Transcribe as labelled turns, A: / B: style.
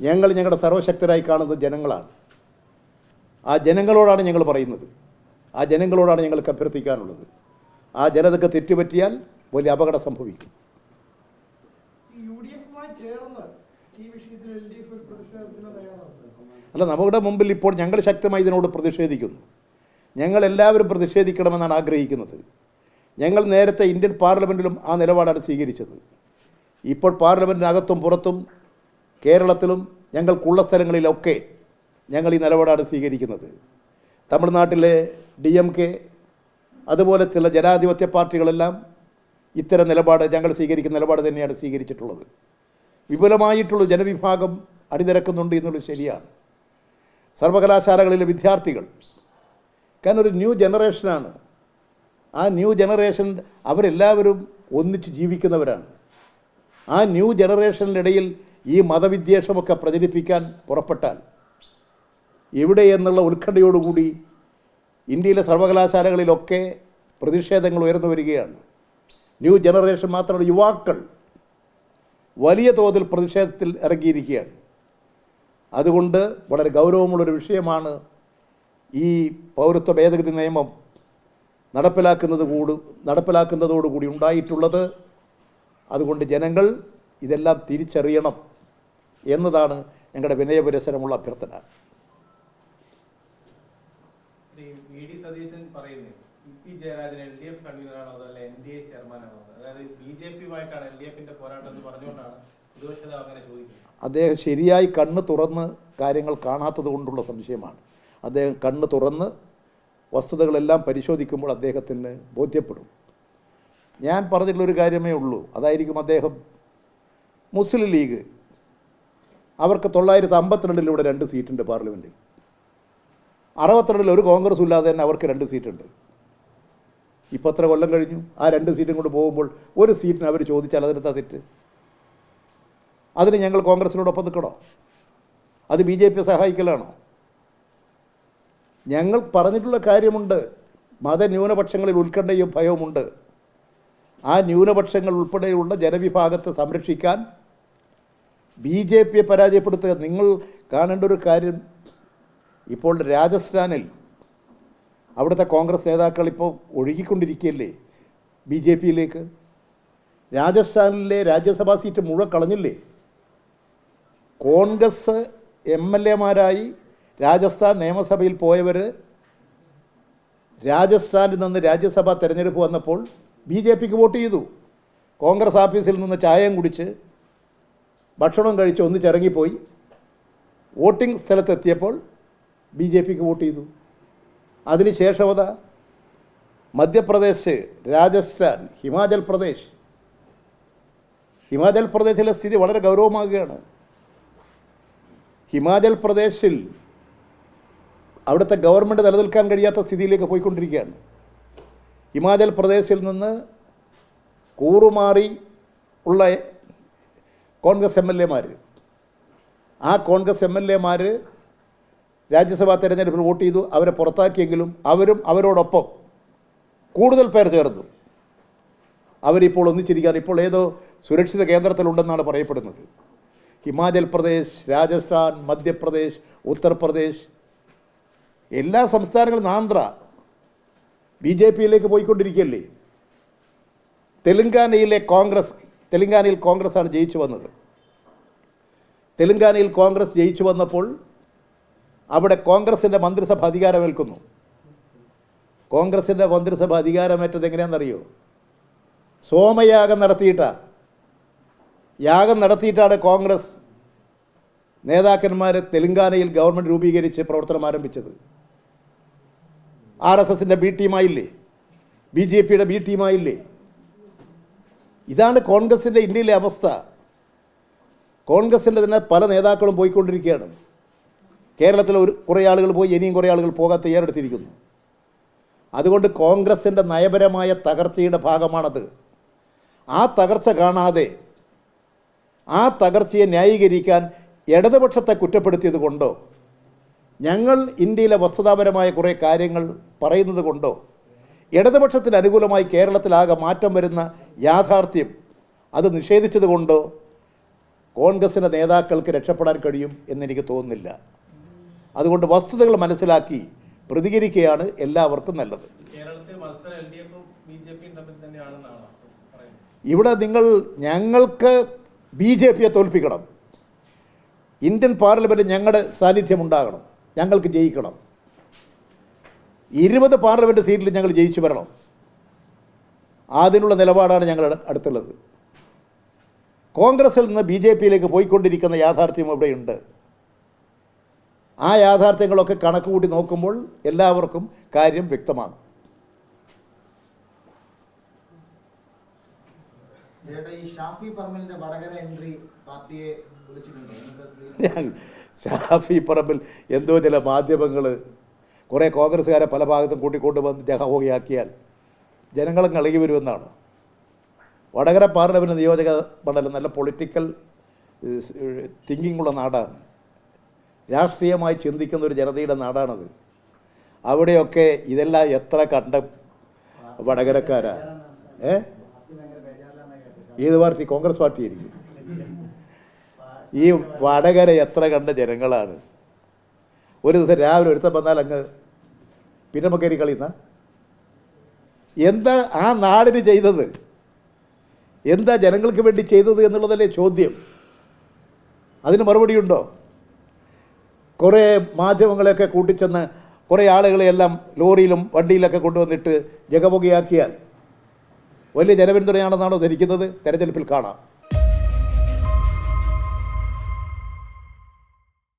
A: ഞങ്ങൾ ഞങ്ങളുടെ സർവശക്തരായി കാണുന്നത് ജനങ്ങളാണ്. ആ ജനങ്ങളോടാണ് ഞങ്ങൾ പറയുന്നത്. ആ ജനങ്ങളോടാണ് ഞങ്ങൾക്ക് അഭ്യർത്ഥിക്കാനുള്ളത്. ആ ജനതയ്ക്ക് തെറ്റുപറ്റിയാൽ വലിയ അപകടം സംഭവിക്കും. അല്ല നമ്മുടെ മുമ്പിൽ ഇപ്പോൾ ഞങ്ങൾ ശക്തമായി ഇതിനോട് പ്രതിഷേധിക്കുന്നു. ഞങ്ങൾ എല്ലാവരും പ്രതിഷേധിക്കണമെന്നാണ് ആഗ്രഹിക്കുന്നത്. ഞങ്ങൾ നേരത്തെ ഇന്ത്യൻ പാർലമെന്റിലും ആ നിലപാടാണ് സ്വീകരിച്ചത്. ഇപ്പോൾ പാർലമെന്റിനകത്തും പുറത്തും കേരളത്തിലും ഞങ്ങൾക്കുള്ള സ്ഥലങ്ങളിലൊക്കെ ഞങ്ങൾ ഈ നിലപാടാണ് സ്വീകരിക്കുന്നത്. തമിഴ്നാട്ടിലെ ഡി എം കെ അതുപോലെ ചില ജനാധിപത്യ പാർട്ടികളെല്ലാം ഇത്തരം നിലപാട് ഞങ്ങൾ സ്വീകരിക്കുന്ന നിലപാട് തന്നെയാണ് സ്വീകരിച്ചിട്ടുള്ളത്. വിപുലമായിട്ടുള്ള ജനവിഭാഗം അണിനിരക്കുന്നുണ്ട് എന്നുള്ളത് ശരിയാണ്. സർവകലാശാലകളിലെ വിദ്യാർത്ഥികൾ കാരണം ഒരു ന്യൂ ജനറേഷനാണ്. ആ ന്യൂ ജനറേഷൻ അവരെല്ലാവരും ഒന്നിച്ച് ജീവിക്കുന്നവരാണ്. ആ ന്യൂ ജനറേഷനിലിടയിൽ ഈ മതവിദ്വേഷമൊക്കെ പ്രചരിപ്പിക്കാൻ പുറപ്പെട്ടാൽ എവിടെ എന്നുള്ള ഉത്കണ്ഠയോടുകൂടി ഇന്ത്യയിലെ സർവകലാശാലകളിലൊക്കെ പ്രതിഷേധങ്ങൾ ഉയർന്നു വരികയാണ്. ന്യൂ ജനറേഷൻ മാത്രമല്ല യുവാക്കൾ വലിയ തോതിൽ പ്രതിഷേധത്തിൽ ഇറങ്ങിയിരിക്കുകയാണ്. അതുകൊണ്ട് വളരെ ഗൗരവമുള്ളൊരു വിഷയമാണ് ഈ പൗരത്വ ഭേദഗതി നിയമം നടപ്പിലാക്കുന്നത് കൂടി നടപ്പിലാക്കുന്നതോടുകൂടി ഉണ്ടായിട്ടുള്ളത്. അതുകൊണ്ട് ജനങ്ങൾ ഇതെല്ലാം തിരിച്ചറിയണം. എന്നതാണ് ഞങ്ങളുടെ വിനയപുരസരമുള്ള അഭ്യർത്ഥന. അദ്ദേഹം ശരിയായി കണ്ണ് തുറന്ന് കാര്യങ്ങൾ കാണാത്തത് കൊണ്ടുള്ള സംശയമാണ്. അദ്ദേഹം കണ്ണ് തുറന്ന് വസ്തുതകളെല്ലാം പരിശോധിക്കുമ്പോൾ അദ്ദേഹത്തിന് ബോധ്യപ്പെടും. ഞാൻ പറഞ്ഞിട്ടുള്ളൊരു കാര്യമേ ഉള്ളൂ. അതായിരിക്കും അദ്ദേഹം മുസ്ലിം ലീഗ് അവർക്ക് തൊള്ളായിരത്തി അമ്പത്തിരണ്ടിൽ ഇവിടെ രണ്ട് സീറ്റുണ്ട് പാർലമെന്റിൽ അറുപത്തിരണ്ടിൽ ഒരു കോൺഗ്രസ് ഇല്ലാതെ തന്നെ അവർക്ക് രണ്ട് സീറ്റുണ്ട്. ഇപ്പം എത്ര കൊല്ലം കഴിഞ്ഞു? ആ രണ്ട് സീറ്റും കൊണ്ട് പോകുമ്പോൾ ഒരു സീറ്റിന് അവർ ചോദിച്ചാൽ അതിനെന്താ തെറ്റ്? അതിന് ഞങ്ങൾ കോൺഗ്രസിനോടൊപ്പം നിൽക്കണോ? അത് ബി ജെ പി സഹായിക്കലാണോ? ഞങ്ങൾ പറഞ്ഞിട്ടുള്ള കാര്യമുണ്ട്. മതന്യൂനപക്ഷങ്ങളിൽ ഉത്കണ്ഠയും ഭയവുമുണ്ട്. ആ ന്യൂനപക്ഷങ്ങൾ ഉൾപ്പെടെയുള്ള ജനവിഭാഗത്തെ സംരക്ഷിക്കാൻ ബി ജെ പിയെ പരാജയപ്പെടുത്തുക. നിങ്ങൾ കാണേണ്ട ഒരു കാര്യം ഇപ്പോൾ രാജസ്ഥാനിൽ അവിടുത്തെ കോൺഗ്രസ് നേതാക്കൾ ഇപ്പോൾ ഒഴുകിക്കൊണ്ടിരിക്കുകയല്ലേ ബി ജെ പിയിലേക്ക്? രാജസ്ഥാനിലെ രാജ്യസഭാ സീറ്റ് മുഴുവൻ കളഞ്ഞില്ലേ? കോൺഗ്രസ് എം എൽ എമാരായി രാജസ്ഥാൻ നിയമസഭയിൽ പോയവർ രാജസ്ഥാനിൽ നിന്ന് രാജ്യസഭാ തെരഞ്ഞെടുപ്പ് വന്നപ്പോൾ ബി ജെ പിക്ക് വോട്ട് ചെയ്തു. കോൺഗ്രസ് ഓഫീസിൽ നിന്ന് ചായം കുടിച്ച് ഭക്ഷണം കഴിച്ച് ഒന്നിച്ചിറങ്ങിപ്പോയി വോട്ടിംഗ് സ്ഥലത്തെത്തിയപ്പോൾ ബി ജെ പിക്ക് വോട്ട് ചെയ്തു. അതിനുശേഷം അതാ മധ്യപ്രദേശ് രാജസ്ഥാൻ ഹിമാചൽ പ്രദേശ്. ഹിമാചൽ പ്രദേശിലെ സ്ഥിതി വളരെ ഗൗരവമാകുകയാണ്. ഹിമാചൽ പ്രദേശിൽ അവിടുത്തെ ഗവൺമെന്റ് നിലനിൽക്കാൻ കഴിയാത്ത സ്ഥിതിയിലേക്ക് പോയിക്കൊണ്ടിരിക്കുകയാണ്. ഹിമാചൽ പ്രദേശിൽ നിന്ന് കൂറുമാറി ഉള്ള കോൺഗ്രസ് എം എൽ എമാർ ആ കോൺഗ്രസ് എം എൽ എമാർ രാജ്യസഭാ തെരഞ്ഞെടുപ്പിൽ വോട്ട് ചെയ്തു അവരെ പുറത്താക്കിയെങ്കിലും അവരും അവരോടൊപ്പം കൂടുതൽ പേർ ചേർന്നു. അവരിപ്പോൾ ഒന്നിച്ചിരിക്കാൻ ഇപ്പോൾ ഏതോ സുരക്ഷിത കേന്ദ്രത്തിലുണ്ടെന്നാണ് പറയപ്പെടുന്നത്. ഹിമാചൽ പ്രദേശ് രാജസ്ഥാൻ മധ്യപ്രദേശ് ഉത്തർപ്രദേശ് എല്ലാ സംസ്ഥാനങ്ങളും ആന്ധ്ര ബി ജെ പിയിലേക്ക് പോയിക്കൊണ്ടിരിക്കുകയല്ലേ? തെലുങ്കാനയിലെ കോൺഗ്രസ് തെലുങ്കാനയിൽ കോൺഗ്രസ്സാണ് ജയിച്ചു വന്നത്. തെലുങ്കാനയിൽ കോൺഗ്രസ് ജയിച്ചു വന്നപ്പോൾ അവിടെ കോൺഗ്രസിന്റെ മന്ത്രിസഭ അധികാരമേൽക്കുന്നു. കോൺഗ്രസിന്റെ മന്ത്രിസഭ അധികാരമേറ്റത് എങ്ങനെയാണെന്നറിയോ? സോമയാഗം നടത്തിയിട്ടാണ് യാഗം നടത്തിയിട്ടാണ് കോൺഗ്രസ് നേതാക്കന്മാർ തെലുങ്കാനയിൽ ഗവൺമെന്റ് രൂപീകരിച്ച് പ്രവർത്തനം ആരംഭിച്ചത്. ആർ എസ് എസിന്റെ ബി ടീമായില്ലേ? ബി ജെ പിയുടെ ബി ടീമായില്ലേ? ഇതാണ് കോൺഗ്രസിന്റെ ഇന്ത്യയിലെ അവസ്ഥ. കോൺഗ്രസിന്റെ തന്നെ പല നേതാക്കളും പോയിക്കൊണ്ടിരിക്കുകയാണ്. കേരളത്തിലെ ഒരു കുറേ ആളുകൾ പോയി ഇനിയും കുറേ ആളുകൾ പോകാൻ തയ്യാറെടുത്തിരിക്കുന്നു. അതുകൊണ്ട് കോൺഗ്രസിന്റെ നയപരമായ തകർച്ചയുടെ ഭാഗമാണത്. ആ തകർച്ച കാണാതെ ആ തകർച്ചയെ ന്യായീകരിക്കാൻ ഇടതുപക്ഷത്തെ കുറ്റപ്പെടുത്തിയത് കൊണ്ടോ ഞങ്ങൾ ഇന്ത്യയിലെ വസ്തുതാപരമായ കുറേ കാര്യങ്ങൾ പറയുന്നത് കൊണ്ടോ ഇടതുപക്ഷത്തിന് അനുകൂലമായി കേരളത്തിലാകെ മാറ്റം വരുന്ന യാഥാർത്ഥ്യം. അത് നിഷേധിച്ചത് കൊണ്ടോ കോൺഗ്രസിന്റെ നേതാക്കൾക്ക് രക്ഷപ്പെടാൻ കഴിയും എന്നെനിക്ക് തോന്നുന്നില്ല. അതുകൊണ്ട് വസ്തുതകൾ മനസ്സിലാക്കി പ്രതികരിക്കുകയാണ് എല്ലാവർക്കും നല്ലത്. ഇവിടെ നിങ്ങൾ ഞങ്ങൾക്ക് ബി ജെ പിയെ തോൽപ്പിക്കണം. ഇന്ത്യൻ പാർലമെന്റ് ഞങ്ങളുടെ സാന്നിധ്യം ഉണ്ടാകണം. ഞങ്ങൾക്ക് ജയിക്കണം. ഇരുപത് പാർലമെന്റ് സീറ്റിൽ ഞങ്ങൾ ജയിച്ചു വരണം. അതിനുള്ള നിലപാടാണ് ഞങ്ങൾ അടുത്തുള്ളത്. കോൺഗ്രസിൽ നിന്ന് ബി ജെ പിയിലേക്ക് പോയിക്കൊണ്ടിരിക്കുന്ന യാഥാർത്ഥ്യം ഇവിടെയുണ്ട്. ആ യാഥാർത്ഥ്യങ്ങളൊക്കെ കണക്ക് കൂട്ടി നോക്കുമ്പോൾ എല്ലാവർക്കും കാര്യം വ്യക്തമാകും.
B: ഷാഫി
A: പറമ്പിൽ എന്തോ ചില മാധ്യമങ്ങൾ കുറേ കോൺഗ്രസ്സുകാരെ പല ഭാഗത്തും കൂട്ടിക്കൊണ്ട് വന്ന് ജഹോഗിയാക്കിയാൽ ജനങ്ങളും കളകി വരുമെന്നാണ്. വടകര പാർലമെന്റ് നിയോജക മണ്ഡലം നല്ല പൊളിറ്റിക്കൽ തിങ്കിങ് ഉള്ള നാടാണ്. രാഷ്ട്രീയമായി ചിന്തിക്കുന്ന ഒരു ജനതയുടെ നാടാണത്. അവിടെയൊക്കെ ഇതെല്ലാം എത്ര കണ്ട വടകരക്കാരാ? ഏ? ഏത് പാർട്ടി? കോൺഗ്രസ് പാർട്ടി ആയിരിക്കും ഈ വടകര എത്ര കണ്ട ജനങ്ങളാണ്. ഒരു ദിവസം രാവിലെ ഒരുത്തം വന്നാൽ അങ്ങ് പിന്നമക്കേരി കളിയുന്ന? എന്താ ആ നാടിന് ചെയ്തത്? എന്താ ജനങ്ങൾക്ക് വേണ്ടി ചെയ്തത് എന്നുള്ളതല്ലേ ചോദ്യം. അതിന് മറുപടിയുണ്ടോ? കുറേ മാധ്യമങ്ങളെയൊക്കെ കൂട്ടിച്ചെന്ന് കുറേ ആളുകളെയെല്ലാം ലോറിയിലും വണ്ടിയിലൊക്കെ കൊണ്ടുവന്നിട്ട് ജഗപുകയാക്കിയാൽ വലിയ ജനപിന്തുണയാണെന്നാണോ ധരിക്കുന്നത്? തെരഞ്ഞെടുപ്പിൽ കാണാം.